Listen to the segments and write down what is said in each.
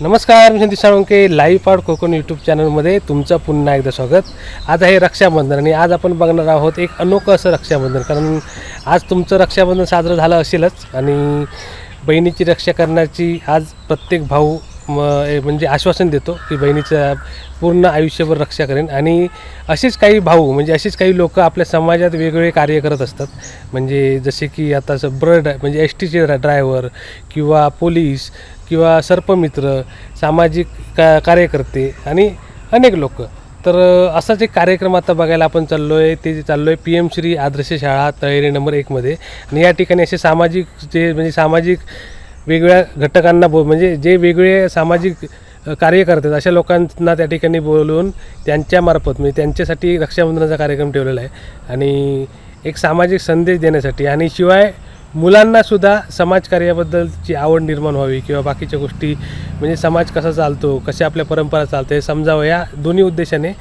नमस्कार मी संदीप साळुंके लाईव्ह पाड कोकण यूट्यूब चॅनलमध्ये तुमचं पुन्हा एकदा स्वागत. आज आहे रक्षाबंधन आणि आज आपण बघणार आहोत एक अनोखं असं रक्षाबंधन कारण आज तुमचं रक्षाबंधन साजरं झालं असेलच आणि बहिणीची रक्षा करण्याची आज प्रत्येक भाऊ म ए- म्हणजे आश्वासन देतो की बहिणीचं पूर्ण आयुष्यभर रक्षा करेन. आणि असेच काही भाऊ म्हणजे असेच काही लोक आपल्या समाजात वेगवेगळे कार्य करत असतात. म्हणजे जसे की आता ब्र ब्रड म्हणजे एस टीचे ड्रायव्हर किंवा पोलीस किंवा सर्पमित्र सामाजिक का कार्यकर्ते आणि अनेक लोक. तर असाच एक कार्यक्रम आता बघायला आपण चाललो आहे ते चाललो आहे पी एम श्री आदर्श शाळा तळेरे नंबर एकमध्ये आणि या ठिकाणी असे सामाजिक जे म्हणजे सामाजिक वेगवेगळ्या घटकांना बो म्हणजे जे वेगवेगळे सामाजिक कार्य करतात अशा लोकांना त्या ठिकाणी बोलवून त्यांच्यामार्फत म्हणजे त्यांच्यासाठी रक्षाबंधनाचा कार्यक्रम ठेवलेला आहे. आणि एक सामाजिक संदेश देण्यासाठी आणि शिवाय मुलांनासुद्धा समाजकार्याबद्दलची आवड निर्माण व्हावी किंवा बाकीच्या गोष्टी म्हणजे समाज कसा चालतो कशा आपल्या परंपरा चालतं हे समजावं. या दोन्ही उद्देशाने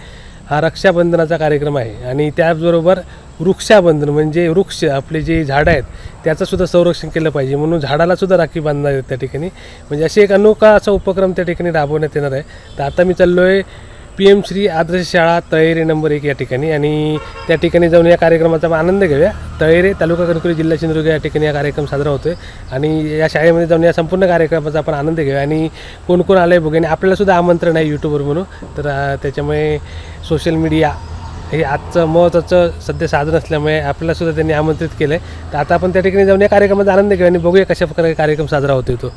हा रक्षाबंधनाचा कार्यक्रम आहे. आणि त्याचबरोबर वृक्षाबंधन म्हणजे वृक्ष आपले जे झाडं आहेत त्याचंसुद्धा संरक्षण केलं पाहिजे. म्हणून झाडालासुद्धा राखी बांधणार आहेत त्या ठिकाणी. म्हणजे असे एक अनोखा असा उपक्रम त्या ठिकाणी राबवण्यात येणार आहे. तर आता मी चाललो आहे पी एम श्री आदर्श शाळा तळेरे नंबर एक या ठिकाणी. आणि त्या ठिकाणी जाऊन या कार्यक्रमाचा आपण आनंद घेऊया. तळेरे तालुका कणकवली जिल्हा सिंधुदुर्ग या ठिकाणी हा कार्यक्रम साजरा होतो आहे आणि या शाळेमध्ये जाऊन या संपूर्ण कार्यक्रमाचा आपण आनंद घेऊया. आणि कोण कोण आलं आहे बघूया आणि आपल्यालासुद्धा आमंत्रण आहे यूट्यूबवर म्हणून. तर त्याच्यामुळे सोशल मीडिया हे आजचं महत्त्वाचं सध्या साधन असल्यामुळे आपल्याला सुद्धा त्यांनी आमंत्रित केलं आहे तर आता आपण त्या ठिकाणी जाऊन या कार्यक्रमाचा आनंद घेऊ आणि बघूया कशा प्रकारे कार्यक्रम साजरा होतो तो.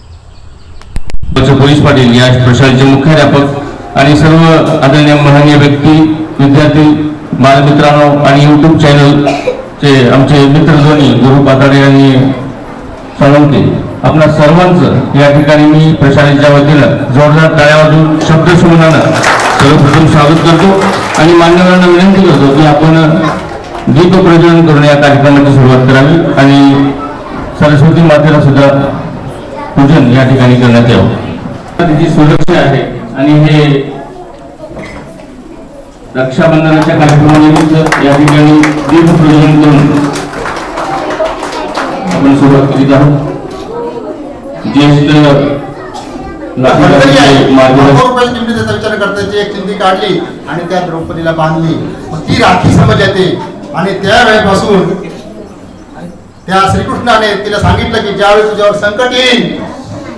पोलीस पाटील या प्रशालेचे मुख्याध्यापक आणि सर्व आदरणीय महनीय व्यक्ती विद्यार्थी बालमित्रांनो आणि युट्यूब चॅनलचे आमचे मित्र मित्रध्वनी गुरु पाताडे आणि साळुंके आपल्या सर्वांचं या ठिकाणी मी प्रशालेच्या वतीनं जोरदार टाळ्या वाजवून शब्दसुमनानं सर्वप्रथम स्वागत करतो आणि मान्यवरांना विनंती करतो की आपण दीप प्रज्वलन करून या कार्यक्रमाची सुरुवात करावी आणि सरस्वती मातेला सुद्धा पूजन या ठिकाणी करण्यात यावं. तिची सुरक्षा आहे आणि हे रक्षाबंधनाच्या कार्यक्रमानिमित्त या ठिकाणी दीप प्रज्वलन करून आपण सुरुवात करीत आहोत. ज्येष्ठ नागरिकांचे मार्गदर्शन रुपयाची चिमणी त्याचा विचार करता ती एक चिमणी काढली आणि त्या द्रौपदीला बांधली. मग ती राखी समज येते आणि त्यावेळेपासून त्या श्रीकृष्णाने तिला सांगितलं की ज्यावेळी तुझ्यावर संकट येईल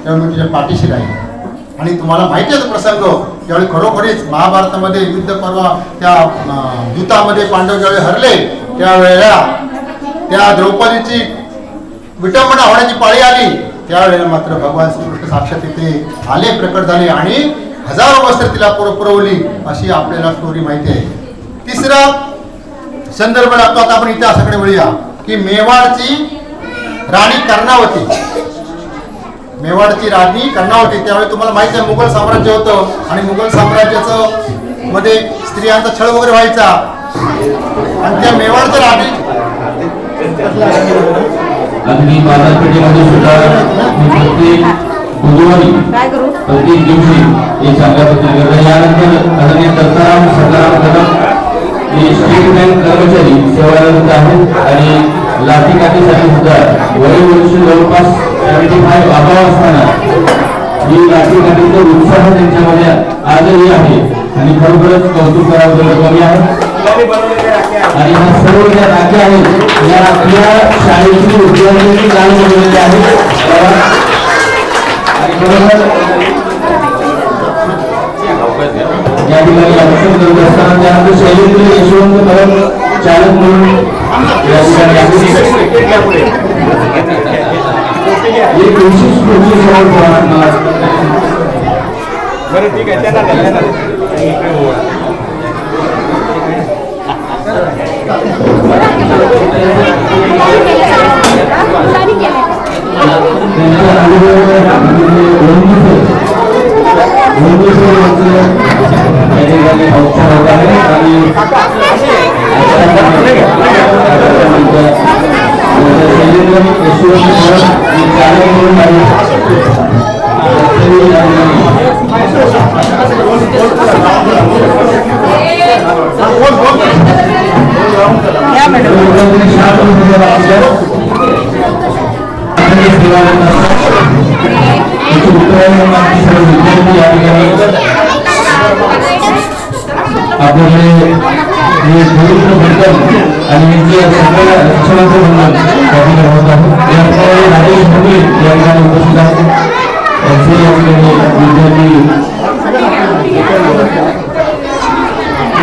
त्यावेळी मी तुझ्या पाठीशी राहील आणि तुम्हाला माहिती आहे तो प्रसंग. त्यावेळी खरोखरीच महाभारतामध्ये युद्ध पर्व त्या युद्धामध्ये पांडव ज्यावेळी हरले त्यावेळेला त्या द्रौपदीची विटंबना होण्याची पाळी आली. त्यावेळेला मात्र भगवान श्रीकृष्ण साक्षात तिथे आले प्रकट झाले आणि हजारो वस्त्र तिला पुरवली अशी आपल्याला स्टोरी माहिती आहे. तिसरा संदर्भ लागतो. आता आपण इतिहासाकडे वळूया की मेवाडची राणी कर्णावती. मेवाडची राणी कर्णावती. त्यावेळी तुम्हाला माहिती आहे मुघल साम्राज्य होतं आणि मुघल साम्राज्याचं मध्ये स्त्रियांचा छळ वगैरे व्हायचा. आणि त्या मेवाडच्या राणी अगदी बाजारपेठेमध्ये सुद्धा प्रत्येक बुधवारी प्रत्येक दिवशी हे करतो यानंतर आदरणीय दत्ताराम सदाराम कदम हे स्टेट बँक कर्मचारी सेवानिवृत्त आहेत आणि लाठी काठीसाठी सुद्धा वय वर्ष जवळपास सेव्हन्टी फाईव्ह अभाव असताना ही लाठी काठीचा उत्साह त्यांच्यामध्ये आजही आहे. आणि खरोखरच कौतुक करावं कमी आहे. आणि ह्या सर्व ज्या राख्या आहेत या राख्या शाळेतील विद्यार्थ्यांनी लाल बनवलेल्या आहेत आणि खरोखर या ठिकाणी अक्षर करत असताना त्यानंतर शैलेंद्र यशवंत कदम चालक म्हणून या ठिकाणी. एक विशेष कृती समोर बरं ठीक आहे त्यांना द्या, आपल्याला हे भविष्यबद्दल आणि विद्या सगळ्या शिक्षणाचं बंधन त्यामध्ये होत आहे याप्रमाणे राजेश भोगले या ठिकाणी उपस्थित आहेत त्यांचे आपल्याला विद्यार्थी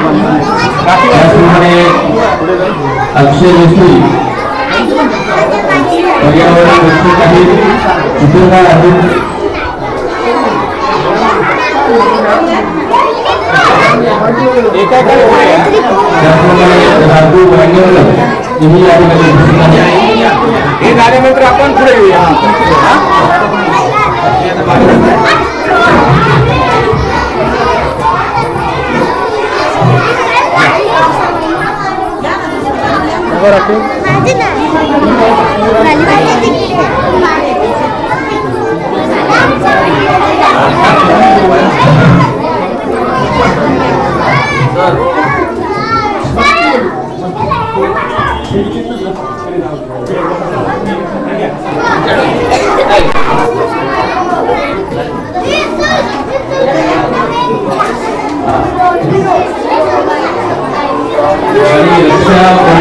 त्याचप्रमाणे अक्षय जोशी पर्यावरण रक्षक आहेत चित्रकार आहेत. त्याचप्रमाणे राजू वांगेकर हेही या ठिकाणी उपस्थित आहेत. हे झाल्यानंतर आपण पुढे येऊया. आणि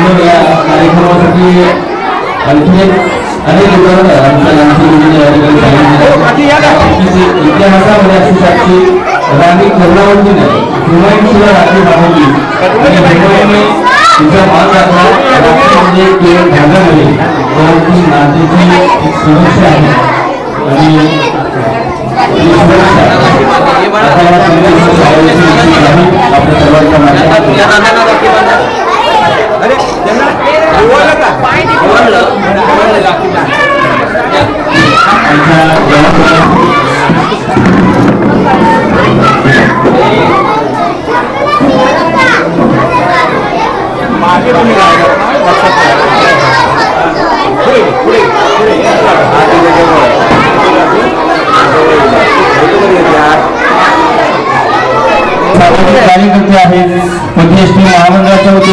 बंधन या कार्यक्रमासाठी आणखी एक अनेक उदाहरणं आमच्या लहानशी मुलीने या ठिकाणी सांगितली आहेत. इतिहासामध्ये अशी साक्षी राणी करुणावतीने हुमायून सुद्धा राखी बांधली आणि हुमायूनने तिचा मान राखला राखी केवळ धागा नव्हे परंतु नातेची एक सुरक्षा आहे. आणि ही सुरक्षा आता या सगळ्या अरे नाही आपल्या सर्वांच्या माध्यमातून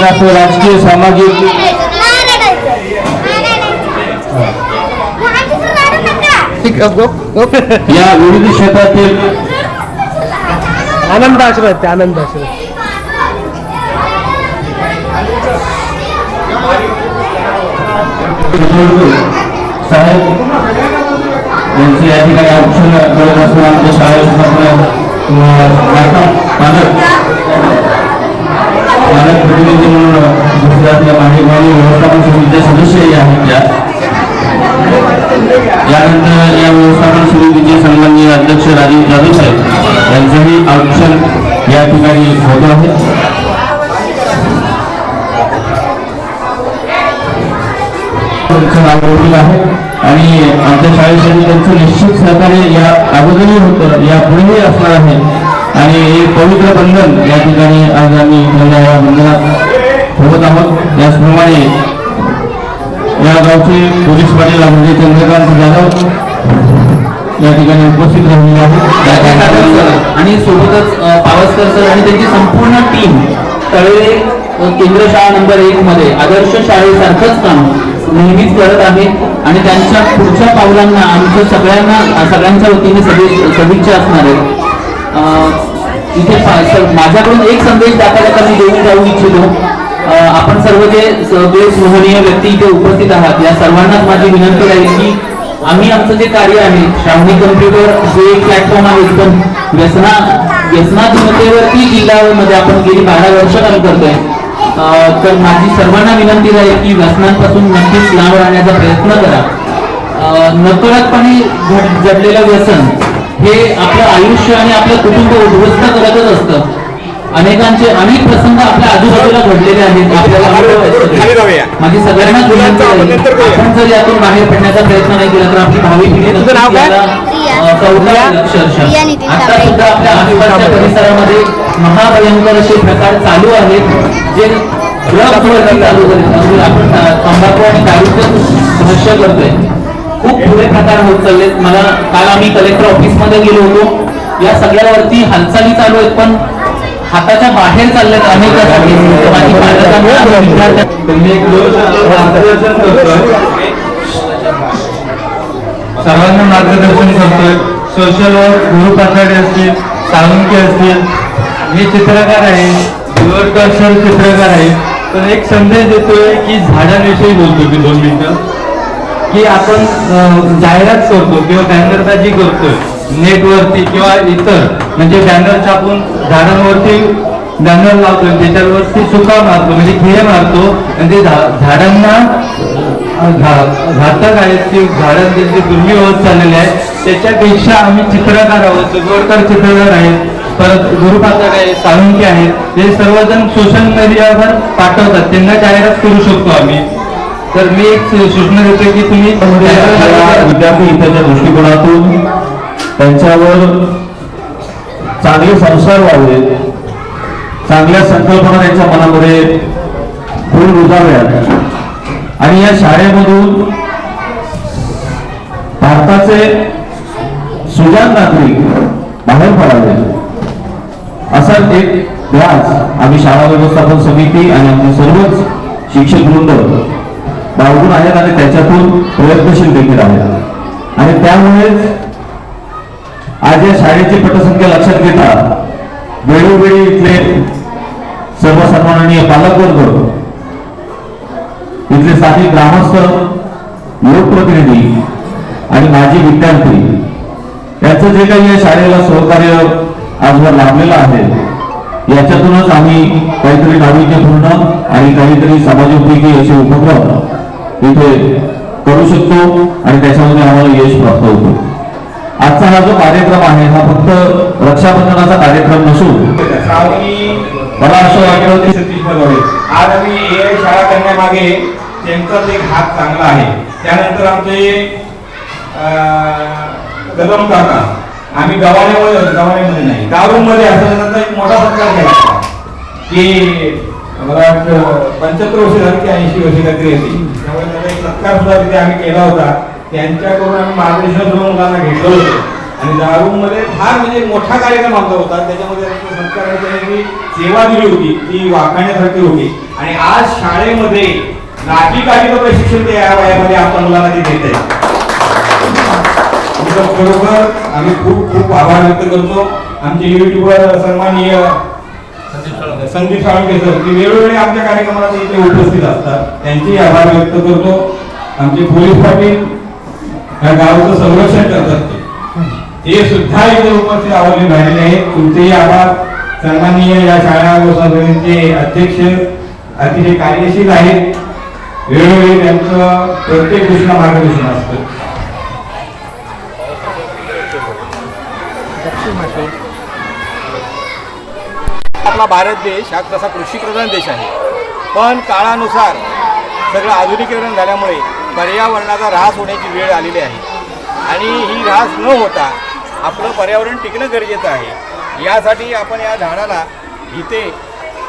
असो राजकीय सामाजिक या विविध क्षेत्रातील आनंद आश्रम ते आनंद आश्रम साहेब यांचे या ठिकाणी आमच्या शाळेत पालक मानक प्रतिनिधी म्हणून गुजरातल्या माहिती व्यवस्थापन समितीच्या सदस्यही आहेत त्या. यानंतर या व्यवस्थापन समितीचे सन्माननीय अध्यक्ष राजीव जाधव साहेब यांचंही औक्षण या ठिकाणी होत आहे. आहे आणि आमच्या शाळेसाठी त्यांचं निश्चित सहकार्य या अगोदरही होतं या पुढेही असणार आहे. आणि हे पवित्र बंधन या ठिकाणी आज आम्ही या बंधनात ठेवत आहोत. त्याचप्रमाणे या गावचे पोलीस पाटील म्हणजे चंद्रकांत जाधव या ठिकाणी उपस्थित राहिलेले आहेत. आणि सोबतच पावसकर सर आणि त्यांची संपूर्ण टीम तळे केंद्र शाळा नंबर एक मध्ये आदर्श शाळेसारखंच काम नेहमीच करत आहे. आणि त्यांच्या पुढच्या पावलांना आमच्या सगळ्यांना सगळ्यांच्या वतीने सगळे सदिच्छा असणार आहे इथे माझ्याकडून एक संदेश दाखवायला मी देऊन जाऊ इच्छितो. आपण सर्व जे सगळे स्मरणीय व्यक्ती इथे उपस्थित आहात या सर्वांनाच माझी विनंती राहील की आम्ही आमचं जे कार्य आहे श्रावणी कम्प्युटर जे एक प्लॅटफॉर्म आहे एकदम व्यसना व्यसनाधीनतेवरती जिल्ह्यामध्ये आपण गेली बारा वर्ष काम करतोय. तर माझी सर्वांना विनंती राहील की व्यसनांपासून नक्कीच लांब राहण्याचा प्रयत्न करा. नकळतपणे घड- जडलेलं व्यसन हे आपलं आयुष्य आणि आपलं कुटुंब उद्ध्वस्त करतच असतं. अनेकांचे अनेक प्रसंग आपल्या आजूबाजूला घडलेले आहेत. आपल्याला. माझी सगळ्यांना मुलांचं आपण जर यातून बाहेर पडण्याचा प्रयत्न नाही केला तर आपली भावी पिढी आता. सुद्धा आपल्या आसपासच्या परिसरामध्ये महाभयंकर असे प्रकार चालू आहेत जे चालू आहेत म्हणजे आपण तंबाखू आणि दारूचं भाष्य करतोय. खूप पुढे प्रकार होत चाललेत. मला काल आम्ही कलेक्टर ऑफिसमध्ये गेलो होतो. या सगळ्यावरती हालचाली चालू आहेत पण हाताच्या बाहेर चालल्यात अनेक सर्वांना मार्गदर्शन करतोय. सोशल वर्क गुरु पाथर्डे असतील सावंकी असतील. हे चित्रकार आहे दूरदर्शन चित्रकार आहे. तर एक संदेश देतोय की झाडांविषयी बोलतो मी दोन मिनिटं. की आपण जाहिरात करतो किंवा बॅनरबाजी करतोय नेटवरती किंवा इतर. म्हणजे बॅनर छापून झाडांवरती बॅनर लावतोय त्याच्यावरती सुका मारतो म्हणजे खेळ मारतो. म्हणजे आणि ते झाडांना घातक आहेत की झाडांचे जे दुर्मिळ होत चाललेले आहेत त्याच्यापेक्षा आम्ही चित्रकार आहोत जोडकर चित्रकार आहेत परत गुरुपातक आहे साळुंके आहेत हे सर्वजण सोशल मीडियावर पाठवतात त्यांना जाहिरात करू शकतो आम्ही. तर मी एक सूचना देतो की तुम्ही विद्यार्थी हिताच्या दृष्टिकोनातून त्यांच्यावर चांगले संस्कार व्हावेत चांगल्या संकल्पना त्यांच्या मनामध्ये फूल रुजाव्यात आणि या शाळेमधून भारताचे सुजाण नागरिक बाहेर पडावे. असा एक ध्यास आम्ही शाळा व्यवस्थापन समिती आणि आमचे सर्वच शिक्षक वृंद बाळगून आहेत आणि त्याच्यातून प्रयत्नशील देखील आहेत. आणि त्यामुळेच आज या शाळेची पटसंख्या लक्षात घेता वेळोवेळी इथले सर्वसन्माननीय पालकवर्ग इथले स्थानिक ग्रामस्थ लोकप्रतिनिधी आणि माजी विद्यार्थी यांचं जे काही या शाळेला सहकार्य आजवर लाभलेलं आहे याच्यातूनच आम्ही काहीतरी नाविन्यपूर्ण आणि काहीतरी समाजोपयोगी असे उपक्रम इथे करू शकतो आणि त्याच्यामध्ये आम्हाला यश प्राप्त होतो. आजचा हा जो कार्यक्रम आहे हा फक्त रक्षाबंधनाचा कार्यक्रम नसून मला असं वाटलं की सतीश आज आम्ही ए शाळा करण्यामागे त्यांचाच एक हात चांगला आहे. त्यानंतर आमचे अं, कदम काका आम्ही गव्हाण्यामध्ये गव्हाण्यामध्ये नाही दारूमध्ये असल्यानंतर एक मोठा प्रकार घ्यायचा. की मला वाटतं पंच्याहत्तर वर्ष झाली की ऐंशी वर्ष काहीतरी येते. त्यामुळे सत्कार सुद्धा तिथे आम्ही केला होता. त्यांच्याकडून आम्ही मार्गदर्शन दोन मुलांना घेतलं होतं. आणि दारूमध्ये फार म्हणजे मोठा कार्यक्रम आमचा होता. त्याच्यामध्ये त्यांचा त्यांनी सेवा दिली होती. ती वाखाण्यासारखी होती. आणि आज शाळेमध्ये नाटी काढीचं प्रशिक्षण ते या वयामध्ये आपल्या मुलांना ते देत आहे खरोखर आम्ही खूप खूप आभार व्यक्त करतो. आमचे युट्यूबर सन्माननीय संदीप साळुंके सर की वेळोवेळी आमच्या कार्यक्रमाला ते इथे उपस्थित असतात. त्यांचेही आभार व्यक्त करतो. आमचे पोलीस पाटील या गावाचं संरक्षण करतात ते. हे सुद्धा इथे उपस्थित आवडले राहिलेले आहेत तुमचेही आभार. सन्माननीय या शाळा व संघटनेचे अध्यक्ष अतिशय कार्यशील आहेत. वेळोवेळी त्यांचं प्रत्येक गोष्टीला मार्गदर्शन असतं. आपला भारत देश हा तसा कृषीप्रधान देश आहे. पण काळानुसार सगळं आधुनिकीकरण झाल्यामुळे पर्यावरणाचा ऱ्हास होण्याची वेळ आलेली आहे. आणि ही ऱ्हास न होता आपलं पर्यावरण टिकणं गरजेचं आहे. यासाठी आपण या झाडाला इथे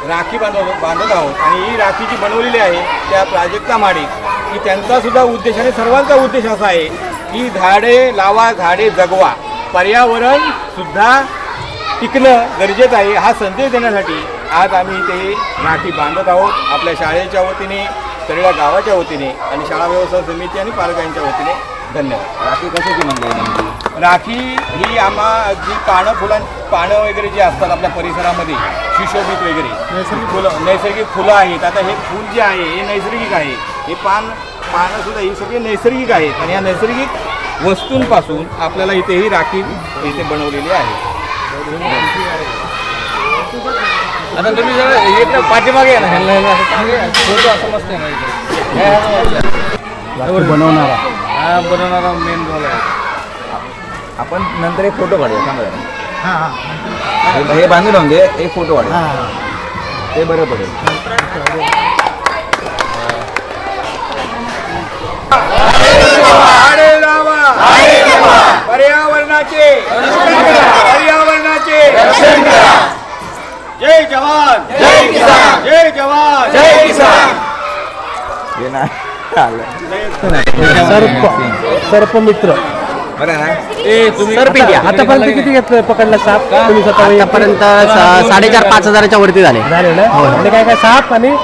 राखी बांधव बांधत आहोत. आणि ही राखी जी बनवलेली आहे त्या प्राजक्ता माडिक की त्यांचासुद्धा उद्देश आणि सर्वांचा उद्देश असा आहे की झाडे लावा झाडे जगवा. पर्यावरणसुद्धा टिकणं गरजेचं आहे हा संदेश देण्यासाठी आज आम्ही इथे राखी बांधत आहोत. आपल्या शाळेच्या वतीने सगळ्या गावाच्या वतीने आणि शाळा व्यवस्था समिती आणि पालकांच्या वतीने धन्यवाद. राखी कशाची म्हणजे राखी ही आम्हा जी पानं फुलां पानं वगैरे जी असतात आपल्या परिसरामध्ये शिशोभित वगैरे नैसर्गिक फुलं नैसर्गिक फुलं आहेत. आता हे फूल जे आहे हे नैसर्गिक आहे. हे पान पानं सुद्धा ही सगळी नैसर्गिक आहेत. आणि या नैसर्गिक वस्तूंपासून आपल्याला इथे ही राखी इथे बनवलेली आहे. आता तुम्ही जरा इकडे पाठीमागे ना. फोटो असं मस्त आहे ना इकडे. बनवणारा. हा बनवणारा मेन रोल आहे. आपण नंतर एक फोटो काढूया जरा. हे- हे. बांधून दे एक फोटो काढूया. ते बरं पडेल. पर्यावरणाचे. जय जवान जय किसान। जय जवान। जय किसान। हे ना आलं सर्प ना? आता- आतापर्यंत किती घेतलं पकडला? साप? तुम्ही स्वतः आतापर्यंत साडेचार पाच हजाराच्या वरती झाले. झाले ना? आणि काय काय साप आणि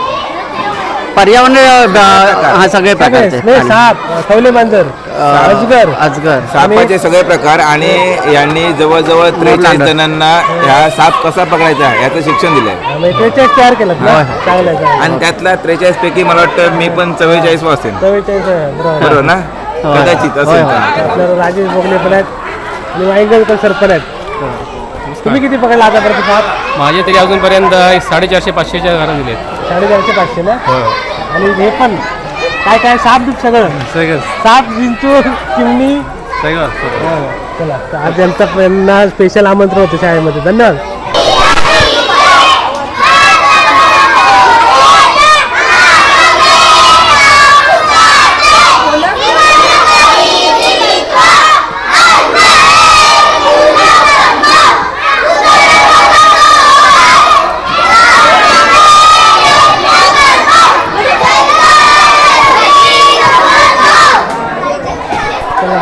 पर्यावरण हा सगळे प्रकारचे. सगळे नाही साप खवले मांजर अजगर अजगर सापाचे सगळे प्रकार आणि यांनी जवळजवळ त्रेचाळीस जणांना ह्या साप कसा पकडायचा याचं शिक्षण दिलंय. त्रेचाळीस तयार केलं. ना चांगलं आहे, आणि त्यातल्या त्रेचाळीस पैकी मला वाटतं मी पण चव्वेचाळीस वाचेन. चव्वेचाळीस बरोबर. बरोबर ना? कदाचित असेल तर. आपल्याला राजेश बोगले पण आहेत. आणि वाईगणकर सर पण आहेत. तुम्ही किती पकडला आतापर्यंत साप? माझे तरी अजूनपर्यंत साडेचारशे पाचशेच्या घरा दिले साडेचारशे पाचशे ना? आणि हे पण काय काय साप दूध सगळं? सगळं. साप विंचू चिमणी. सगळं. चला. आज यांचं स्पेशल आमंत्रण होतं शाळेमध्ये. धन्यवाद.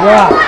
Yeah.